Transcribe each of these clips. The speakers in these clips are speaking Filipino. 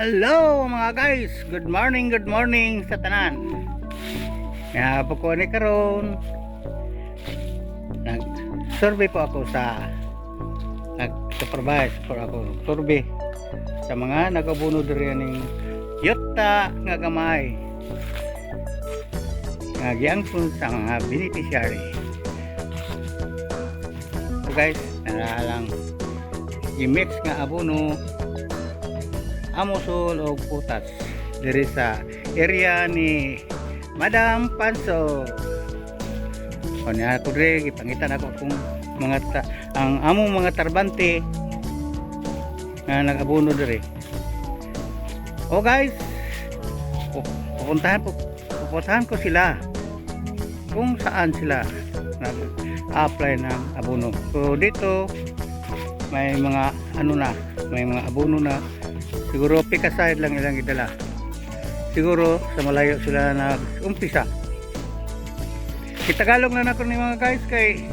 Hello mga guys, good morning, good morning sa tanan. Po ko ni karon. Nag-survey po ako sa nag-supervise po ako survey sa mga nagabuno diri ning yota nga gamay. Nga giangkon sa mga beneficiary. So guys, naralang i-mix nga abono amosol o putas diri sa area ni Madam Panso. O niya ako diri gipangitan ako kung mga ta, ang among mga tarbante nga nagabuno diri. O guys, pu- pupuntahan po pupuntahan ko sila kung saan sila nag-apply ng abono. So dito may mga ano na, may mga abono na siguro pikaside lang ilang idala. Siguro sa malayo sila nag-umpisa. Itagalog na nako ni mga guys kay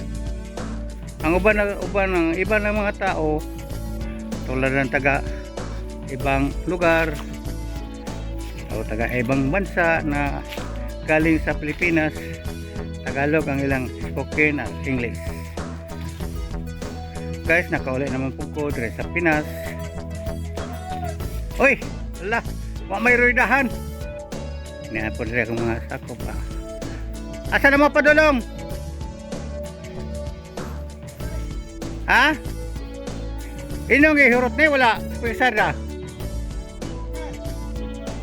ang uban na uban ng iba ng mga tao tulad ng taga ibang lugar o taga ibang bansa na galing sa Pilipinas Tagalog ang ilang spoken at English. Guys nakauli naman po ko dire sa Pinas Uy, ala, wa may ruidahan. Po rin akong mga sako pa. Asa na mo padulong? Ha? Inong ihurot ni wala pisada.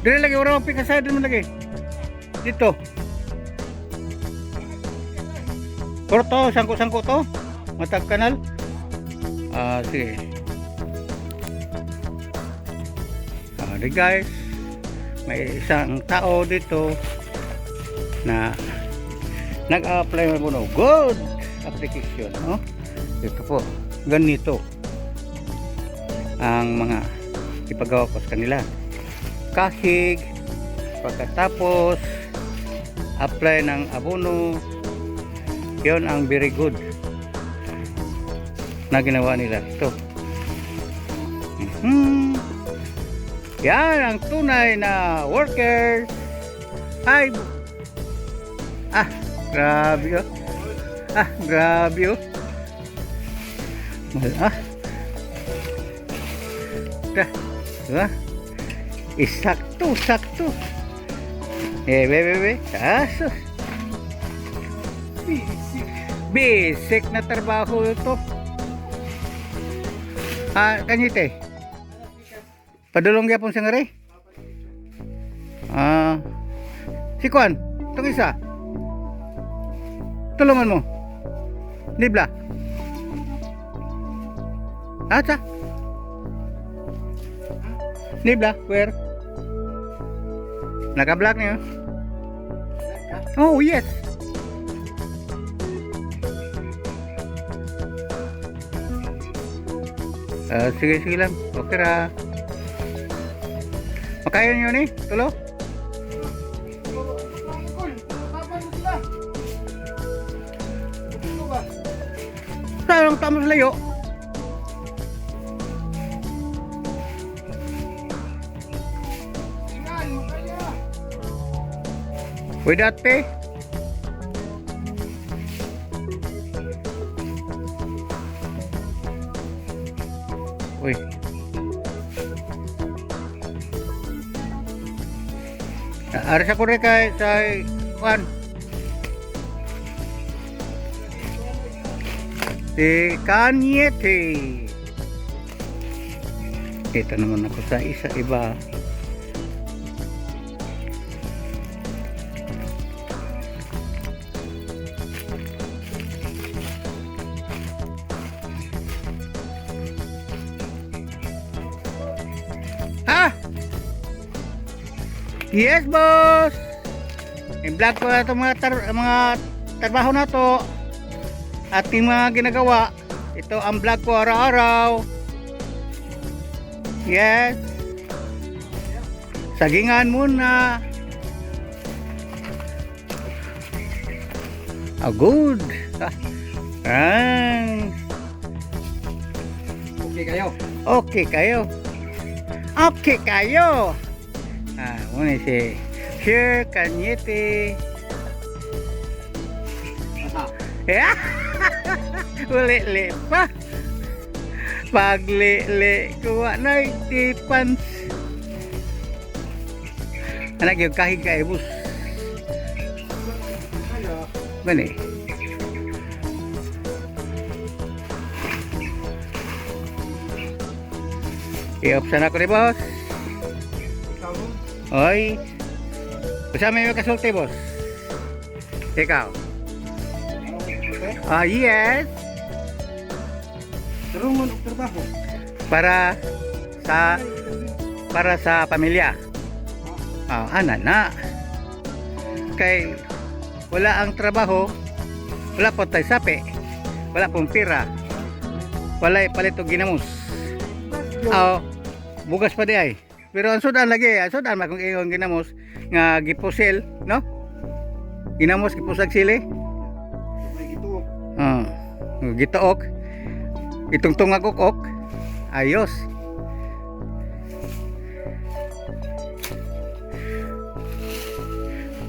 Dire lagi wala pisada mo lagi. Dito. Kurto, sangko-sangko to. Matag kanal. Ah, sige. Di guys, may isang tao dito na nag-apply mo no. Good application, no? Ito po, ganito ang mga ipagawa ko sa kanila. Kahig, pagkatapos apply ng abono, yon ang very good na ginawa nila. Ito. Hmm. Yan ang tunay na workers. Ay. Ah, grabe oh. Ah, grabe oh. Ah. Dah. Diba? Isakto, sakto. Eh, be, be, be. Aso. Basic. Basic na trabaho ito. Ah, kanyite. Padulong gyapon sa ngari? Ah. Si Kwan, itong isa. Tulungan mo. Nibla. Asa? Nibla, where? Naka-black niyo? Oh, yes. Ah, sige, sige lang. Okay ra. Makaya nyo ni? Tulo? Saan ang tama sa layo? Uy, dati. Uy. Aras ako rin kay sa Juan. Si Kanyete. Ito naman ako sa isa iba. Yes, boss. I-vlog ko na itong mga, tar- mga trabaho na to. Ating mga ginagawa. Ito ang vlog ko araw-araw. Yes. Sagingan muna. Ah, good. Ah. Okay kayo. Okay kayo. Okay kayo. Muna si Sir Kanyete. Yeah. Uli-li pa. Pagli-li kuha na tipans. Anak yung kahig ka ibus. Bani. I-opsan ako ni boss. Oy. Kasama yung kasulti boss. Ikaw. Ah, yes. Tarungan og trabaho. Para sa para sa pamilya. Ah, ana na. Kay wala ang trabaho, wala po tayo sapi, wala pong pira, wala palit og ginamos. Ah, bugas pa di ay. Pero ang sudan lagi, ang sudan ma kung iyong ginamos nga gipusil, no? Ginamos gipusag sili. May gituo. Ah, gitook. Itong tungagok-ok. Ayos.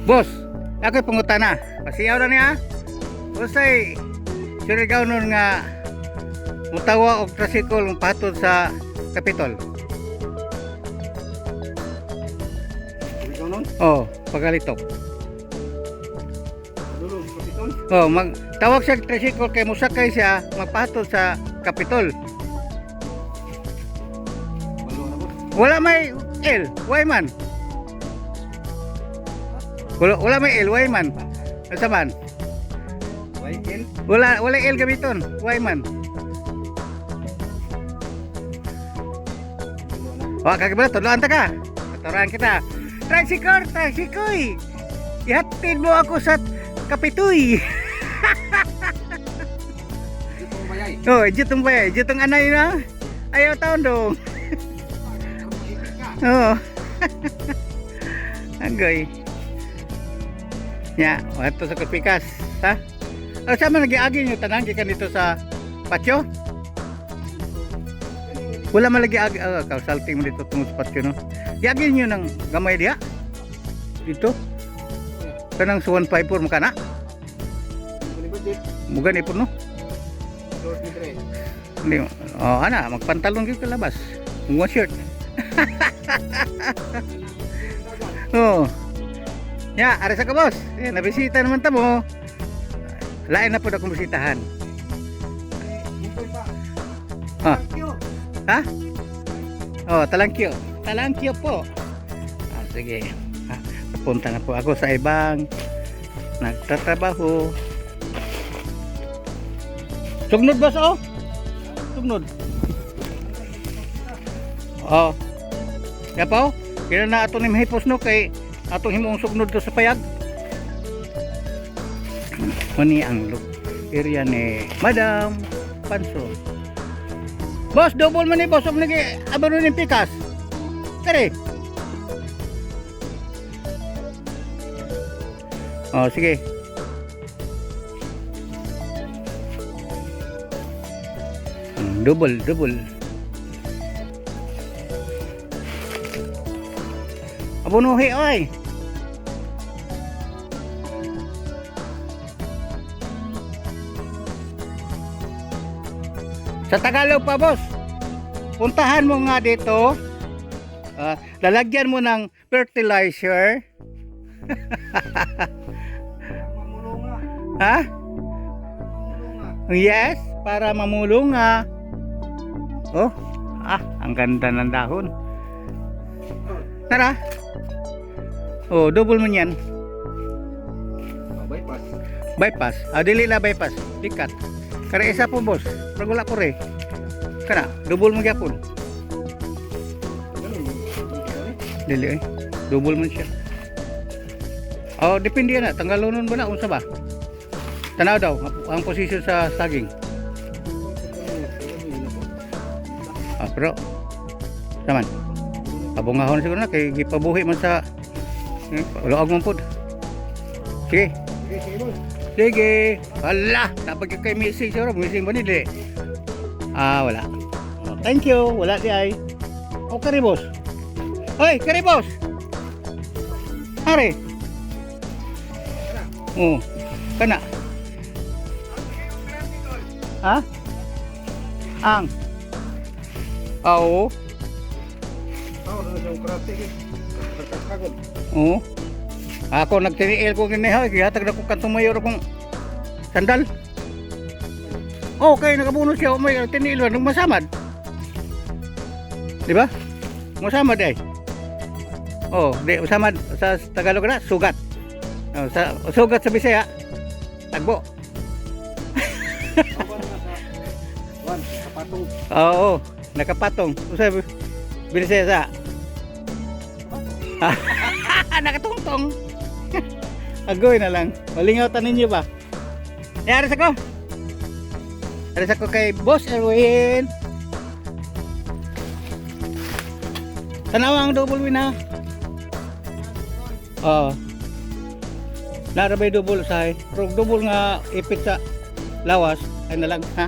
Boss, ako'y pangutana. Pasiyaw na niya. Usay, surigaw nun nga mutawa og mong patod sa Capitol. Oh, pagalitok. Sa. Oh, mag tawag siya tricycle kay musakay siya magpatod sa boss. Wala may L, why man? Wala, wala may L, why man? Asa man? Wala wala L gamiton, why man? Dulo na. Wa kagabala tudloan ta ka. Katuran kita. Tricycle, tricycle. Ihatid mo ako sa Kapitoy. Dito ang bayay. Oh, jutong ba? Jutong anay na. Ayaw taon dong. Oo. Agoy. Ya, wato sa kapikas, ha? O sa man nagiagi nyo tanan gikan dito sa patio? Wala man lagi agi ah, kausalting mo dito tungod sa patio no. Giagi nyo ng gamay diha. Dito. Kanang sa 154 mo kana. Muli budget. Muga ni no. Hindi, oh, ana, magpantalon gyud ka labas. One shirt. oh. Ya, ari sa ka boss. Eh, nabisita naman ta mo. Lain na po na kumbisitahan. Mukoy pa. Ah. Ha? Oh, talangkyo. Talangkyo po. Ah, sige. Ha, papunta na po ako sa ibang nagtatrabaho. Boss oh. Sugnod. Oh. Pa oh. Kaya na ato ni mahipos no kay atong himong sugnod to sa payag. Mani ang look area ni Madam Panso. Boss, double man ni boss. Huwag nag abano ng pikas. Kare. Oh, sige. Double, double. Abunuhi, oy. Sa Tagalog pa, boss. Puntahan mo nga dito. Ah, lalagyan mo ng fertilizer. Ha? Yes, para mamulunga. Oh, ah, ang ganda ng dahon. Tara. Oh, double mo niyan. Ah, bypass. Bypass. Ah, dili na bypass. Dikat. Kara isa po, boss. Wala ko rin. Kana, double mo gyapon. Dili eh. Double man siya. Oh, depende na. Tanggalunon ba na? Unsa ba? Tanaw daw, ang posisyon sa saging. Ah, pero, naman. Abungahon siguro na, kay gipabuhi man sa, eh, luag man pod. Sige, Sige, sige, boss. sige. Hala, napag kay missing siguro, missing ba nila? Ah, wala. Thank you, wala di ay. o karibos? Hoy, karibos! Are. Oh, kana. Ha? Ang. Sa karate. eh. Nagkakagod. Oo. Ako nagtiniil ko giniha, gihatag na ko kantong mayor akong sandal. Okay, nakabuno siya, may tiniil nung masamad. Di ba? Masamad ay. Oh, di, masamad sa Tagalog na, sugat. Oh, sa, sugat sa Bisaya, tagbo. Ako na sa Juan, kapatong. Oo, nakapatong. Usa Bisaya sa. Nakatungtong. Agoy na lang. Malingaw ninyo ba? Eh, aras ako. Aras ako kay Boss Erwin. Tanawa ang double win ha. Oo. Narabay double sa Pero double nga ipit sa lawas. Ay na lang ha.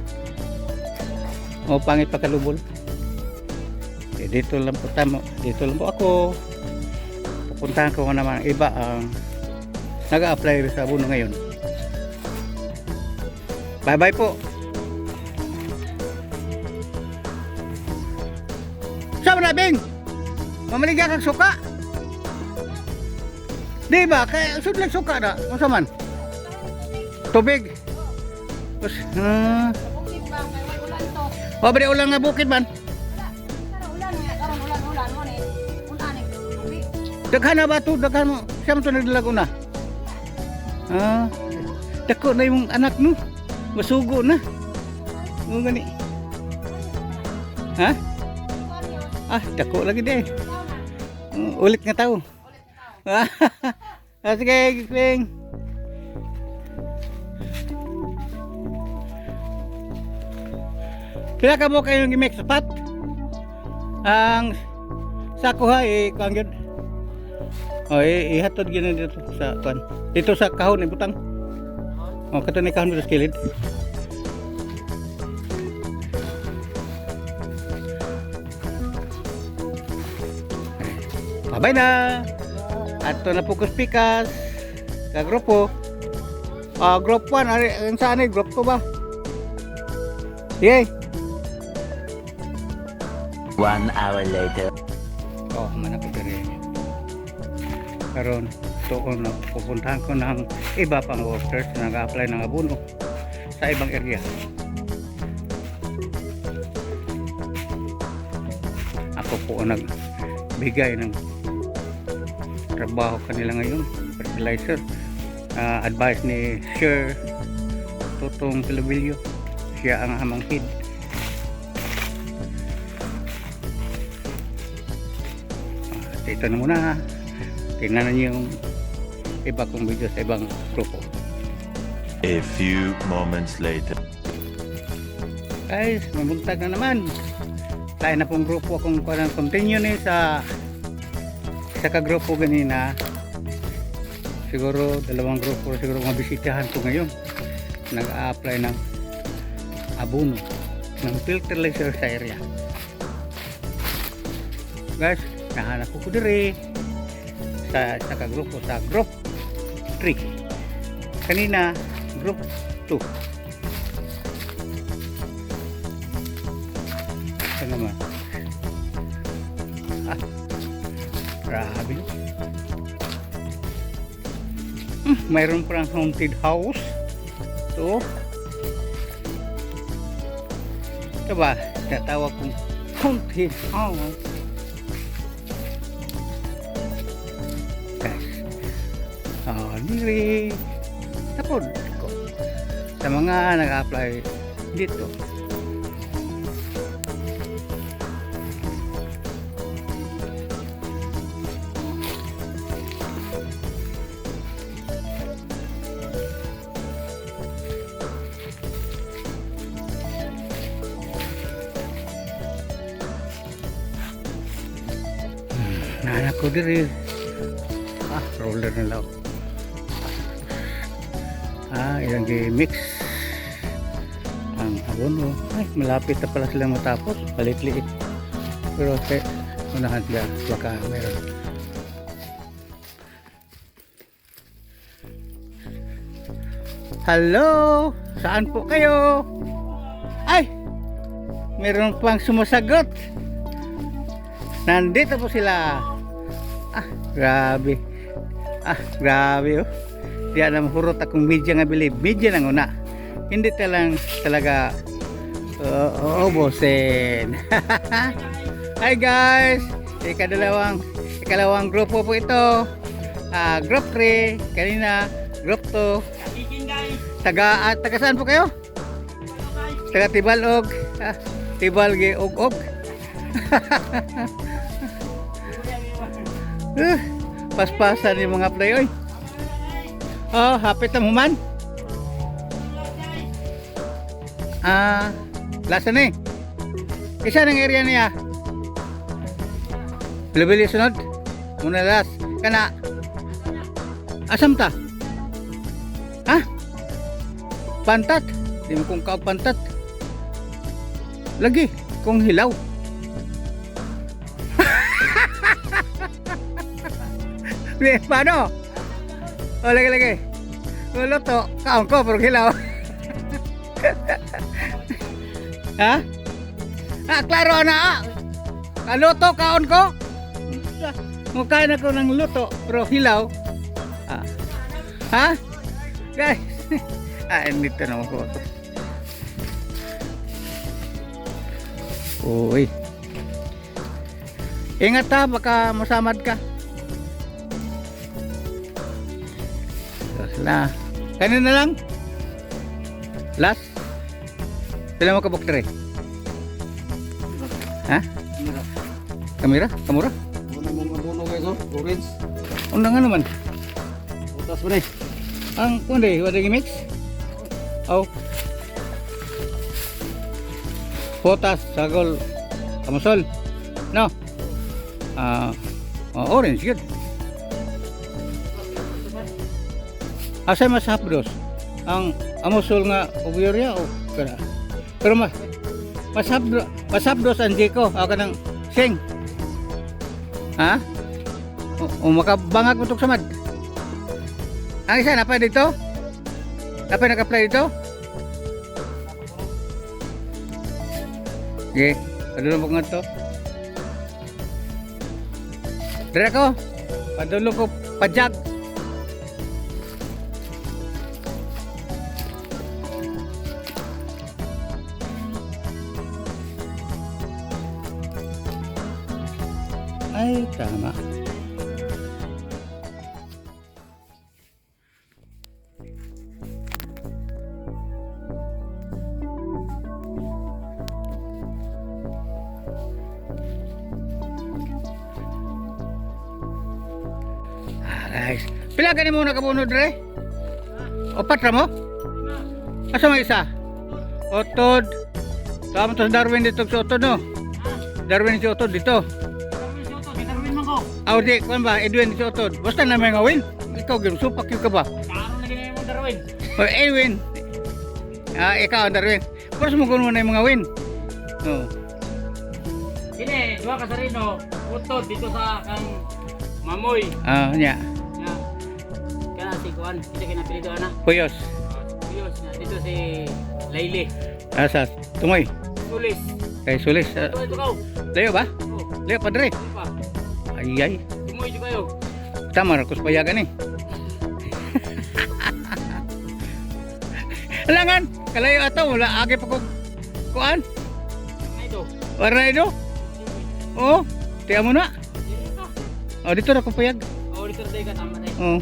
O pangit pa kalubol. Eh, dito lang po tamo. Dito lang po ako. Pupuntahan ko naman ang iba ang nag-a-apply sa abono ngayon. Bye bye po. Saan na Bing? Mamaligya kang suka? Di ba? Kaya sud lang suka na. Kung man? Tubig. Tapos, uh, oh, ulang nga bukid man. Daghan na ba ito? Daghan mo. Siya mo ito nagdalag una. Ah, dako na yung anak no. Masugo na. Mo gani. Ha? Ah, dako lagi. Uh, ulit nga tao. ah, sige, Giping. Kaya ka mo kayong gimik sapat? Ang sako ha, eh, kuang yun. Oh, eh, ihatod gina dito sa kuan. Dito sa kahon ni butang. Oh, kato ni kahon dito sa kilid. Babay na. Ato na pukus pikas. Ka grupo. Ah, group 1 ari saan ni group 2 ba? Sige. One hour later. Oh, mana ko diri. Karon tuon na pupuntahan ko ng iba pang workers na nag-apply ng abono sa ibang area. Ako po ang nagbigay ng trabaho kanila ngayon, fertilizer. Ah, advice ni Sir Tutong Pilobilio. Siya ang amang head. Ah, ito na muna. Tingnan niyo yung iba kong video sa ibang grupo. A few moments later. Guys, mabuntag na naman. Tayo na pong grupo akong continue ni sa sa kagrupo ganina. Siguro dalawang grupo siguro mga bisitahan ko ngayon. Nag-a-apply ng abono ng fertilizer sa area. Guys, nahanap ko ko dire sa sa kagrupo sa group 3. Kanina group 2. Mayroon parang haunted house. Ito. Ito ba? Tatawag kong haunted house. Oh, diri. Tapos ko. Sa mga nag-apply dito. Ko diri. Ah, roller na lang. Ah, ilang mix ang abono. Ay, malapit na pala sila matapos. Palit-liit. Pero kay, Unahan siya. Baka meron. Hello? Saan po kayo? Ay! Meron pang sumasagot. Nandito po sila. Grabe. Ah, grabe oh. Di alam hurot akong media nga bilib. Media lang una. Hindi talang talaga Oo, oh, bosen. Hi guys! Ikadalawang, ikalawang grupo po ito. Ah, group 3, kanina, group 2. Taga, ah, taga saan po kayo? Taga Tibalog. Ah, Tibalgi, og-og. uh, paspasan yung mga play, oy. Oh, hapit na human. Ah, lasa na eh. Isa ng area niya. Lebili sunod. Muna las. Kana. Asam ta? Ha? Pantat. Di mo kung kaog pantat. Lagi. Kung hilaw. Di, paano? O, lagi, lagi. Luto, kaon ko, pero hilaw. ha? Ah, klaro na ah. Kaluto, kaon ko. Mukhain ako ng luto, pero hilaw. Ah. Ha? Guys. ah, dito naman ko. Uy. Ingat ha, baka masamad ka. Na. Kanin na lang. Last. Pila mo kabuk dire? Ha? Mira. Kamera? Kamura? Muna mo mabuno guys oh. Orange. Undang nga naman. Utas mo na eh. Ang kundi, wala mix? Oh. Potas, sagol, kamusol. No. Ah, oh, orange good. Asa mas? Ang amusol nga og o kada. Pero mas mas hapdos, mas hapdos ang jiko, ako kanang sing. Ha? O, o makabangag mo samad. Ang isa, napay dito? Napay nag-apply dito? Sige, padulong ko nga to. Dire ko, padulong ko pajag. Ay, tama. Ah, guys. Pila gani mo nakabunod re? Opat ra mo? Asa may isa? Otod. Tama to Darwin dito sa Otod no? Darwin si Otod dito. Aw di, kuan ba? Edwin si Otod. Basta na may ngawin. Ikaw gim supak yung ka ba? O Edwin. Ah, ikaw Darwin. Pero mo kuno na mga win. Oh. Ini, dua ka sa rino, utod dito sa kang Mamoy. Ah, nya. Nga. Kana si Kuan, kita kinapilido ana. Puyos. Yus, nga dito si Layli. Asa. Tulis. Kay Sulis. Ah, Ito ito kaw. layo ba? Oh, Layo pa dire. ano pa? Ay ay. Tumoy jud kayo. Tama ra kus payagan eh. Alangan, kalayo ato wala agi pa ko kuan. Ito. Warna ito. Oh, tiya mo na. Oh, dito ra ko payag. Oh, dito tayo ka tama. Oh,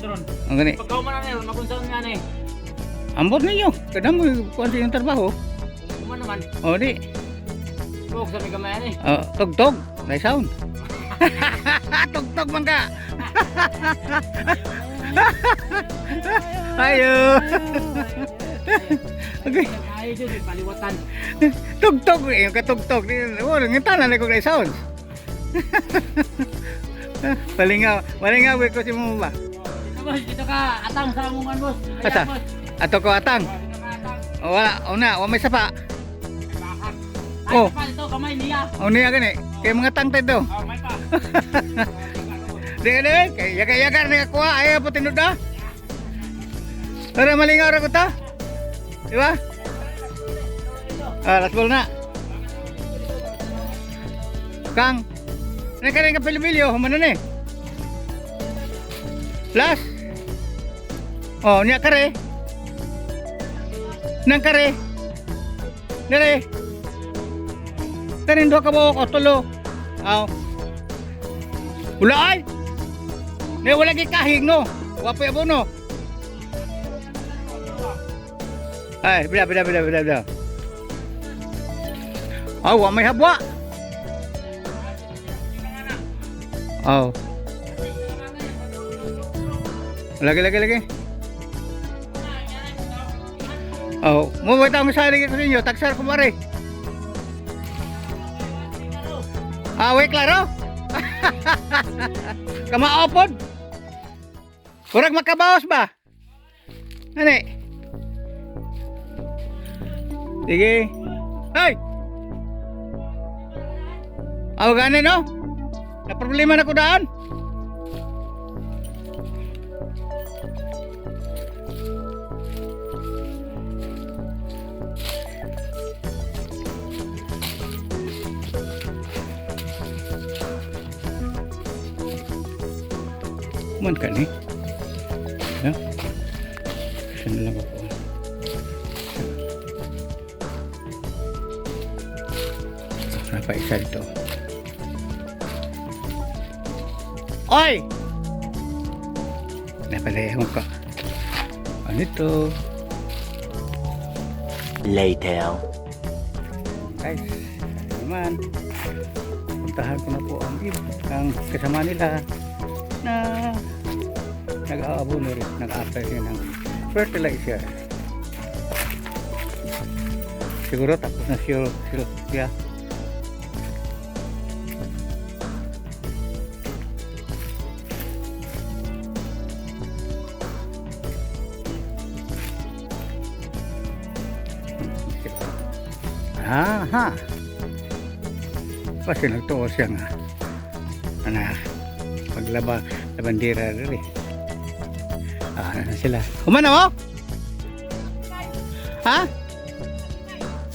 na ron. ang gani. Pagkaw man na ron, makunsaon nga eh. Ambot ninyo. Kadam mo kuan inyong trabaho. Kuman naman, Oh, di. huwag sa may kamayan eh. Oh, tugtog. May sound. Tugtog man ka. Ayo. okay. Dyan, may paliwatan. Tugtog eh, katugtog. Oh, ngitanan na ko kay sound. Palingaw, palingaw ko si mo ba? Dito ka. Atang sa amungan boss. Boss. Ato ko atang. Dito ka atang. O wala, o na, o may sapa. Oh. Ay, pa dito, kamay niya. O niya gani. Kay mga tangtay do. Oh, may pa. Di ka di, kay yaga-yaga na kuha, ayaw po tinod na. Para malingaw ra ko ta. Di ba? Ah, last ball na. Kang, na ka rin ka pilipilyo, humano na eh. Last. Oh, niya kare. Nang kare. Dire. Kanin do ka bawa ko tulo. Aw. Wala ay. Ne wala gi kahig no. Wapo ya no. Ay, bila bila bila bila bila. Aw, wa may habwa. Aw. Lagi lagi lagi. Oh, mo ba tawag sa lagi ko sa inyo? Tagsar ko. Ah, wait klaro. Kamaopod. Kurang makabawas ba? Eh? Sige. Hey! Aw gani no? Na problema na ko daan. Man ka ni. Ya. Saan lang ako. Kenapa isa dito? Oy! Napalayahan ka. Ano ito? Later. Guys, ano naman. Puntahan ko na po ang, ang kasama nila na nag-aabono rin, nag-apply rin ng fertilizer. Siguro tapos na siya, sila, siya. Aha. Kasi nagtuo siya nga. Ano, paglaba sa bandera rin eh. Ah, ano sila. Kumana mo? Ha?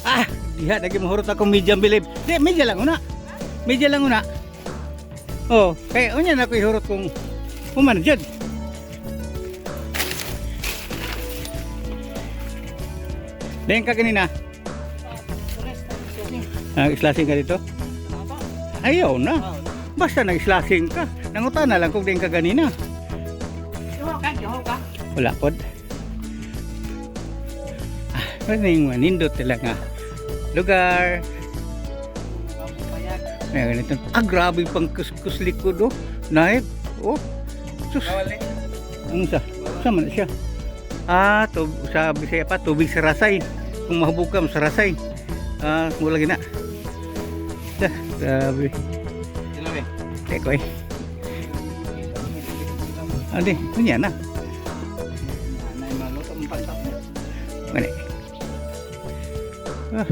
Ah, diha lagi mahurot ako media bilib. Di, media lang una. Media lang una. Oh, kaya unya na ko ihurot kung kumana dyan. Dayan ka kanina. Nag-slasing ka dito? Ayaw na. Basta nag-slasing ka. Nanguta na lang kung din ka ganina. Wala pod. Ah, yung manindot nila nga lugar. May ganito. Ah, grabe pang kuskus likod oh. Naib. Oh. Sus. Ano sa? Sama na siya. Ah, tub sa Bisaya pa, tubig sa rasay. Kung mahubog ka, sa rasay. Ah, mula gina. Dah, grabe. Teko eh. Ade, kunya na. Mani. Ah.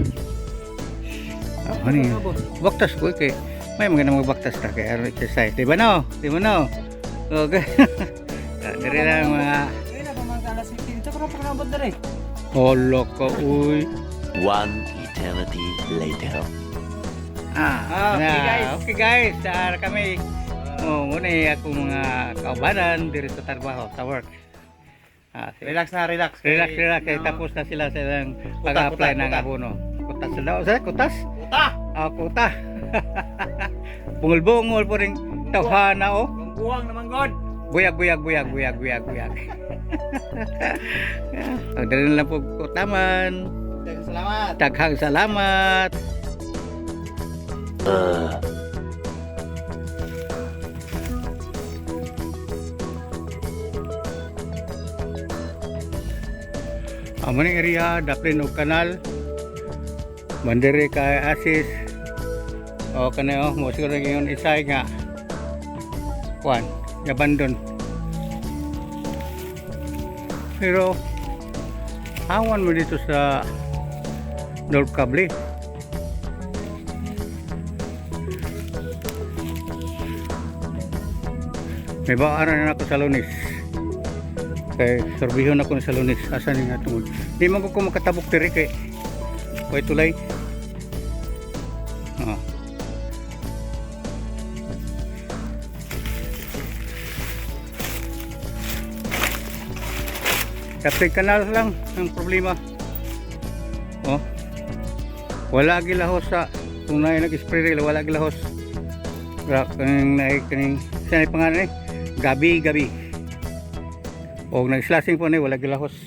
Ah, ano yun? Baktas ko kay may mga namang baktas ta kay aron exercise. Di ba no? Di ba no? Okay. Dari lang mga Kaya na pa mga alas 15. Ito ko na pagkakabot na rin. holo ko uy. One eternity later. Ah, okay, guys. Okay guys, sa kami oh, muna eh, ako mga kaubanan diri sa trabaho, sa work. Ah, Relax na, relax. relax, relax. Eh, tapos na sila silang pag-apply kuta, ng kuta. abono. Kutas na daw. Sa kutas? Puta! Ah, kuta. Bungol-bungol po rin tawhana oh. Yung buwang naman, God. Buyag, buyag, buyag, buyag, buyag, buyag. Ang dali na lang po kutaman. Salamat. Daghang salamat. Uh. Amon area daplin og kanal. Man kay Asis. Oh, o kanayo oh, mo siguro ngayon isay nga kwan nga bandon pero awan mo dito sa Dolp Kable may baaran na ako sa lunis Kay sorbihon ako sa lunis. Asa ni nga tungod. Di man ko ko makatabok diri kay Kuy tulay. Ah. Captain Canal lang ang problema. Oh. Wala gilahos sa kung na nag-spray rin, wala gilahos. Gra kaning na kaning sa pangalan eh. Gabi gabi. O nag-slashing po na wala gilahos.